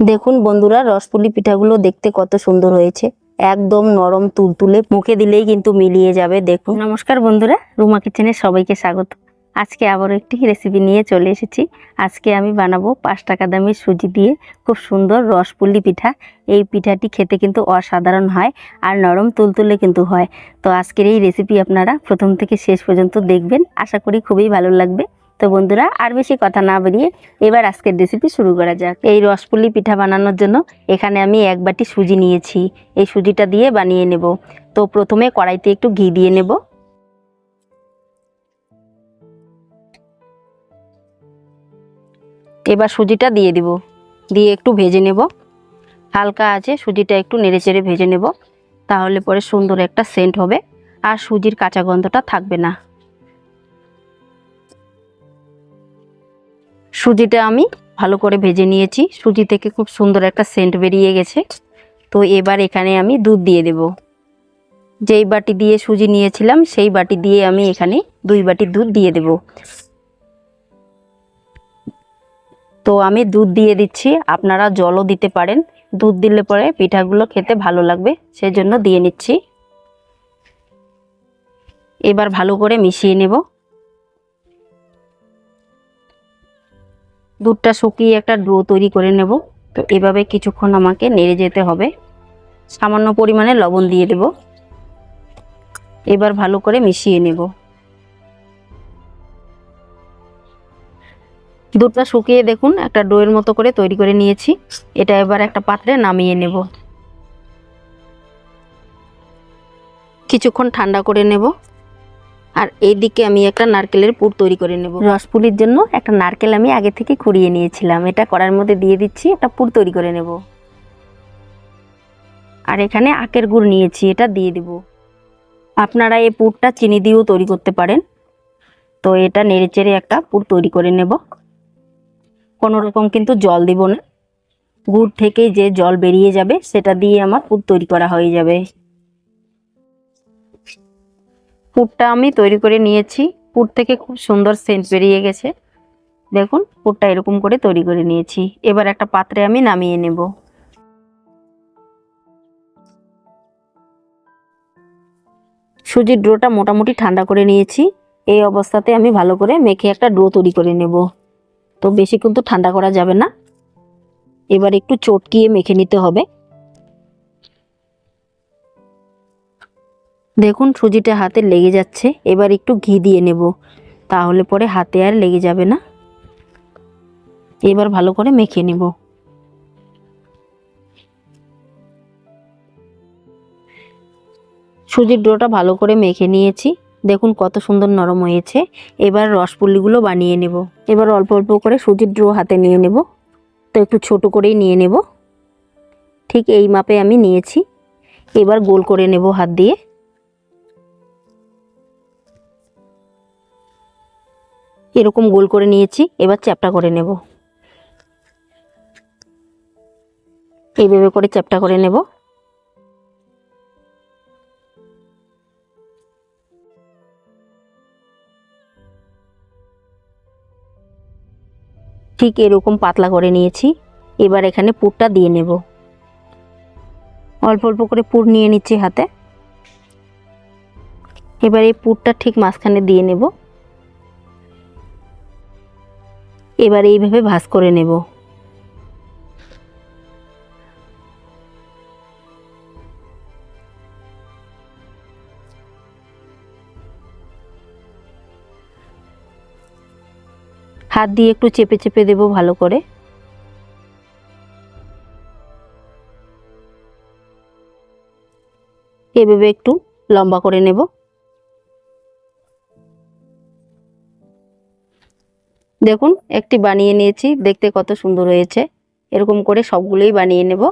দেখুন বন্ধুরা, রসপুলি পিঠাগুলো দেখতে কত সুন্দর হয়েছে। একদম নরম তুলতুলে, মুখে দিলেই কিন্তু মিলিয়ে যাবে, দেখুন। নমস্কার বন্ধুরা, রুমা কিচেনে সবাইকে স্বাগত। আজকে আবারও একটি রেসিপি নিয়ে চলে এসেছি। আজকে আমি বানাবো পাঁচ টাকা দামের সুজি দিয়ে খুব সুন্দর রসপুলি পিঠা। এই পিঠাটি খেতে কিন্তু অসাধারণ হয় আর নরম তুলতুলে কিন্তু হয়। তো আজকের এই রেসিপি আপনারা প্রথম থেকে শেষ পর্যন্ত দেখবেন। আশা করি খুবই ভালো লাগবে। তো বন্ধুরা, আর বেশি কথা না বেরিয়ে এবার আজকের রেসিপি শুরু করা যাক। এই রসপুলি পিঠা বানানোর জন্য এখানে আমি এক বাটি সুজি নিয়েছি। এই সুজিটা দিয়ে বানিয়ে নেব। তো প্রথমে কড়াইতে একটু ঘি দিয়ে নেব। এবার সুজিটা দিয়ে দিব। দিয়ে একটু ভেজে নেব। হালকা আছে, সুজিটা একটু নেড়েচেড়ে ভেজে নেব। তাহলে পরে সুন্দর একটা সেন্ট হবে। আর সুজির কাঁচা গন্ধটা থাকবে না। সুজিটা আমি ভালো করে ভেজে নিয়েছি। সুজি থেকে খুব সুন্দর একটা সেন্ট বেরিয়ে গেছে। তো এবার এখানে আমি দুধ দিয়ে দেব। যেই বাটি দিয়ে সুজি নিয়েছিলাম, সেই বাটি দিয়ে আমি এখানে দুই বাটি দুধ দিয়ে দেব। তো আমি দুধ দিয়ে দিচ্ছি। আপনারা জলও দিতে পারেন। দুধ দিলে পরে পিঠাগুলো খেতে ভালো লাগবে, সেজন্য দিয়ে নিচ্ছি। এবার ভালো করে মিশিয়ে নেব। দুধটা শুকিয়ে একটা ডো তৈরি করে নেব। তো এভাবে কিছুক্ষণ আমাকে নেড়ে যেতে হবে। সামান্য পরিমাণে লবণ দিয়ে দেব। এবার ভালো করে মিশিয়ে নেব। দুধটা শুকিয়ে দেখুন, একটা ডোয়ের মতো করে তৈরি করে নিয়েছি। এটা এবার একটা পাত্রে নামিয়ে নেব। কিছুক্ষণ ঠান্ডা করে নেব। আর এইদিকে আমি একটা নারকেলের পুর তৈরি করে নেব। রসপুলির জন্য একটা নারকেল আমি আগে থেকে কুড়িয়ে নিয়েছিলাম। এটা কড়ার মধ্যে দিয়ে দিচ্ছি, একটা পুর তৈরি করে নেব। আর এখানে আখের গুড় নিয়েছি, এটা দিয়ে দেব। আপনারা এই পুরটা চিনি দিয়েও তৈরি করতে পারেন। তো এটা নেড়েচেড়ে একটা পুর তৈরি করে নেব। কোনো রকম কিন্তু জল দিব না। গুড় থেকে যে জল বেরিয়ে যাবে, সেটা দিয়ে আমার পুর তৈরি করা হয়ে যাবে। পুরটা আমি তৈরি করে নিয়েছি। পুর থেকে খুব সুন্দর সেন্ট বেরিয়ে গেছে। দেখুন, পুরটা এরকম করে তৈরি করে নিয়েছি। এবার একটা পাত্রে আমি নামিয়ে নেব। সুজির ডোটা মোটামুটি ঠান্ডা করে নিয়েছি। এই অবস্থাতে আমি ভালো করে মেখে একটা ডো তৈরি করে নেব। তো বেশি কিন্তু ঠান্ডা করা যাবে না। এবার একটু চটকিয়ে মেখে নিতে হবে। দেখুন সুজিটা হাতে লেগে যাচ্ছে, এবার একটু ঘি দিয়ে নেব। তাহলে পরে হাতে আর লেগে যাবে না। এবার ভালো করে মেখে নেব। সুজির ডোটা ভালো করে মেখে নিয়েছি। দেখুন কত সুন্দর নরম হয়েছে। এবার রসপুলিগুলো বানিয়ে নেব। এবার অল্প অল্প করে সুজির ডো হাতে নিয়ে নেব। তো একটু ছোট করেই নিয়ে নেব। ঠিক এই মাপে আমি নিয়েছি। এবার গোল করে নেব হাত দিয়ে। এরকম গোল করে নিয়েছি, এবার চ্যাপটা করে নেব। এইভাবে করে চ্যাপটা করে নেব। ঠিক এরকম পাতলা করে নিয়েছি, এবার এখানে পুরটা দিয়ে নেব। অল্প অল্প করে পুর নিয়ে নিচ্ছি হাতে। এবার এই পুরটা ঠিক মাঝখানে দিয়ে নেব। এবার এইভাবে ভাজ করে নেব। হাত দিয়ে একটু চেপে চেপে দেব ভালো করে। এভাবে একটু লম্বা করে নেব। দেখুন একটি বানিয়ে নিয়েছি দেখতে কত সুন্দর হয়েছে। এরকম করে সবগুলোই বানিয়ে নেব।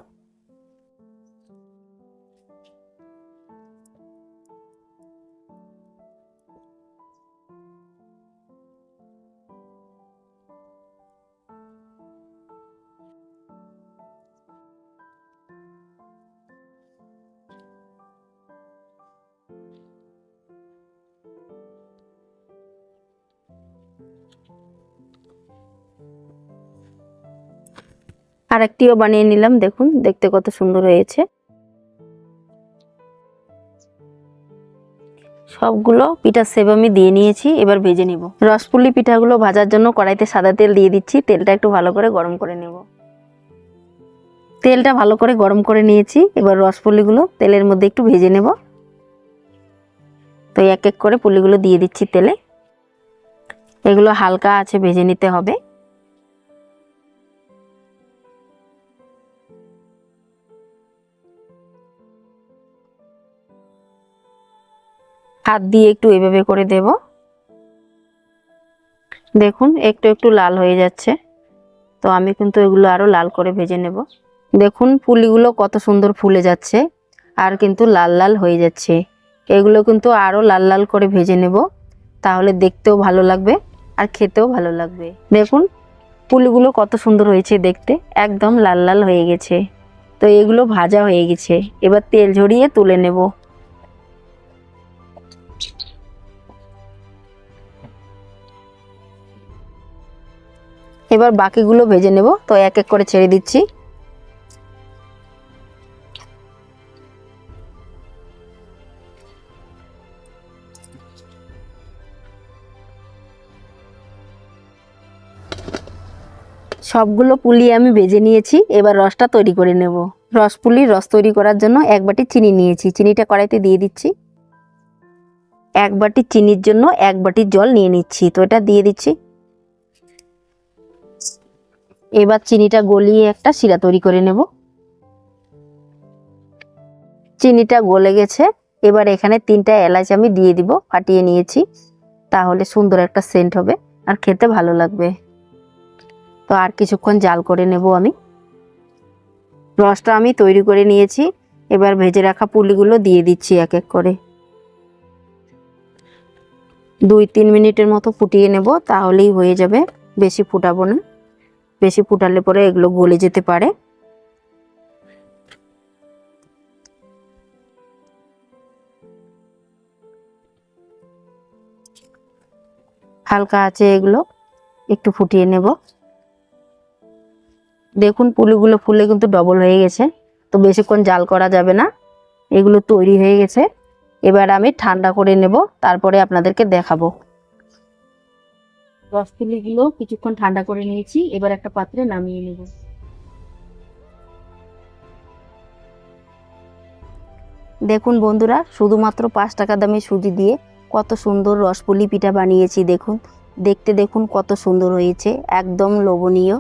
আর একটিও বানিয়ে নিলাম, দেখুন, দেখতে কত সুন্দর হয়েছে। সবগুলো পিঠার সেব আমি দিয়ে নিয়েছি, এবার ভেজে নিব। রসপুলি পিঠাগুলো ভাজার জন্য কড়াইতে সাদা তেল দিয়ে দিচ্ছি, তেলটা একটু ভালো করে গরম করে নেব। তেলটা ভালো করে গরম করে নিয়েছি, এবার রসপুলিগুলো তেলের মধ্যে একটু ভেজে নেব। তো এক এক করে পুলিগুলো দিয়ে দিচ্ছি তেলে। এগুলো হালকা আছে, ভেজে নিতে হবে। হাত দিয়ে একটু এভাবে করে দেব। দেখুন, একটু একটু লাল হয়ে যাচ্ছে। তো আমি কিন্তু এগুলো আরও লাল করে ভেজে নেব। দেখুন, পুলিগুলো কত সুন্দর ফুলে যাচ্ছে আর কিন্তু লাল লাল হয়ে যাচ্ছে। এগুলো কিন্তু আরও লাল লাল করে ভেজে নেব। তাহলে দেখতেও ভালো লাগবে আর খেতেও ভালো লাগবে। দেখুন, পুলিগুলো কত সুন্দর হয়েছে দেখতে। একদম লাল লাল হয়ে গেছে। তো এগুলো ভাজা হয়ে গেছে। এবার তেল ঝরিয়ে তুলে নেব। এবার বাকিগুলো ভেজে নেব। তো এক এক করে ছেড়ে দিচ্ছি। সবগুলো পুলি আমি ভেজে নিয়েছি। এবার রসটা তৈরি করে নেব। রস পুলির রস তৈরি করার জন্য এক বাটি চিনি নিয়েছি। চিনিটা কড়াইতে দিয়ে দিচ্ছি। এক বাটি চিনির জন্য এক বাটি জল নিয়ে নিচ্ছি। তো এটা দিয়ে দিচ্ছি। এবার চিনিটা গলিয়ে একটা শিরা তৈরি করে নেব। চিনিটা গলে গেছে, এবার এখানে তিনটা এলাচ আমি দিয়ে দিব, ফাটিয়ে নিয়েছি, তাহলে সুন্দর একটা সেন্ট হবে আর খেতে ভালো লাগবে। তো আর কিছুক্ষণ জাল করে নেব আমি। রসটা আমি তৈরি করে নিয়েছি, এবার ভেজে রাখা পুলিগুলো দিয়ে দিচ্ছি এক এক করে। দুই তিন মিনিটের মতো ফুটিয়ে নেব, তাহলেই হয়ে যাবে, বেশি ফুটাবো না। বেশি ফুটালে পরে এগুলো গলে যেতে পারে। হালকা আছে এগুলো, একটু ফুটিয়ে নেব। দেখুন, পুলিগুলো ফুলে কিন্তু ডবল হয়ে গেছে, তো বেশিক্ষণ জাল করা যাবে না। এগুলো তৈরি হয়ে গেছে। এবার আমি ঠান্ডা করে নেব, তারপরে আপনাদেরকে দেখাবো। রসপুলিগুলো কিছুক্ষণ ঠান্ডা করে নিয়েছি, এবার একটা পাত্রে নামিয়ে নেব। দেখুন বন্ধুরা, শুধুমাত্র পাঁচ টাকা দামে সুজি দিয়ে কত সুন্দর রসপুলি পিঠা বানিয়েছি দেখুন। দেখতে দেখুন কত সুন্দর হয়েছে, একদম লোভনীয়।